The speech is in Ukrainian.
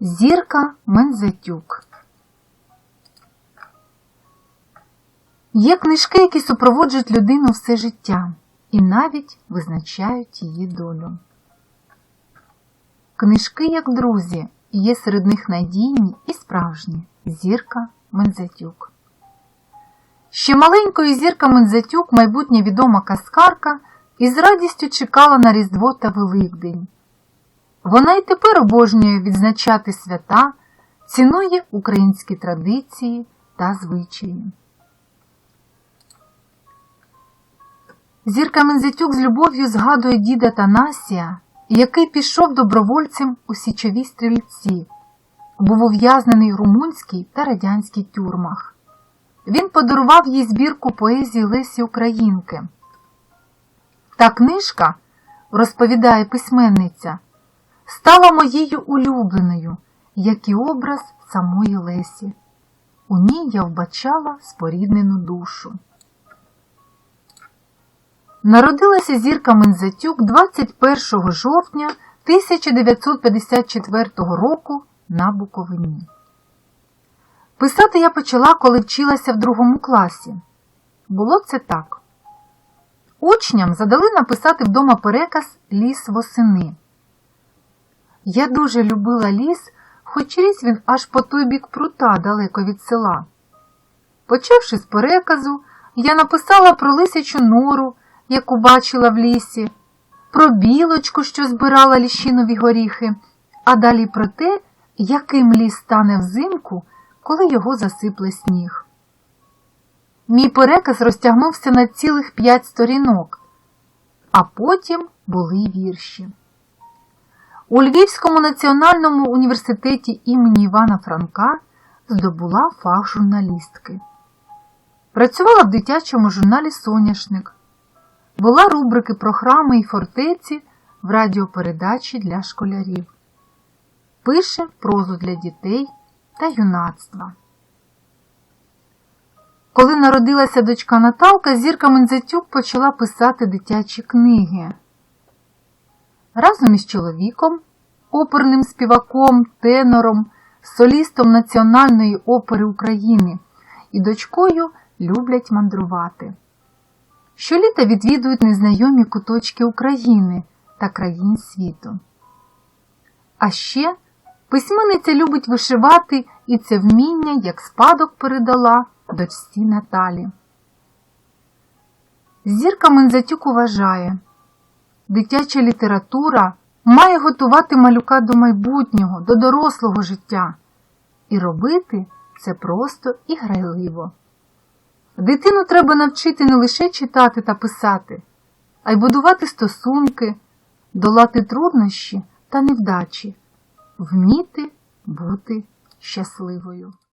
Зірка Мензатюк. Є книжки, які супроводжують людину все життя і навіть визначають її долю. Книжки, як друзі, є серед них надійні і справжні Зірка Мензатюк. Ще маленькою зірка Мензатюк, майбутня відома каскарка, із радістю чекала на Різдво та Великдень. Вона й тепер обожнює відзначати свята, цінує українські традиції та звичаї. Зірка Мензатюк з любов'ю згадує діда Танасія, який пішов добровольцем у січовій стрільці, був ув'язнений в румунській та радянській тюрмах. Він подарував їй збірку поезії Лесі Українки. Та книжка, розповідає письменниця, стала моєю улюбленою, як і образ самої Лесі. У ній я вбачала споріднену душу. Народилася зірка Мензатюк 21 жовтня 1954 року на Буковині. Писати я почала, коли вчилася в другому класі. Було це так. Учням задали написати вдома переказ Ліс восени. Я дуже любила ліс, хоч ріс він аж по той бік прута далеко від села. Почавши з переказу, я написала про лисячу нору, яку бачила в лісі, про білочку, що збирала ліщинові горіхи, а далі про те, яким ліс стане взимку, коли його засипле сніг. Мій переказ розтягнувся на цілих п'ять сторінок, а потім були вірші. У Львівському національному університеті імені Івана Франка здобула фах журналістки. Працювала в дитячому журналі Соняшник, була рубрики про храми і фортеці в радіопередачі для школярів, пише прозу для дітей та юнацтва. Коли народилася дочка Наталка, зірка Мензатюк почала писати дитячі книги. Разом із чоловіком, оперним співаком, тенором, солістом Національної опери України і дочкою люблять мандрувати. Щоліта відвідують незнайомі куточки України та країн світу. А ще письменниця любить вишивати і це вміння як спадок передала дочці Наталі. Зірка Мензатюк вважає, дитяча література має готувати малюка до майбутнього, до дорослого життя, і робити це просто і грайливо. Дитину треба навчити не лише читати та писати, а й будувати стосунки, долати труднощі та невдачі, вміти бути щасливою.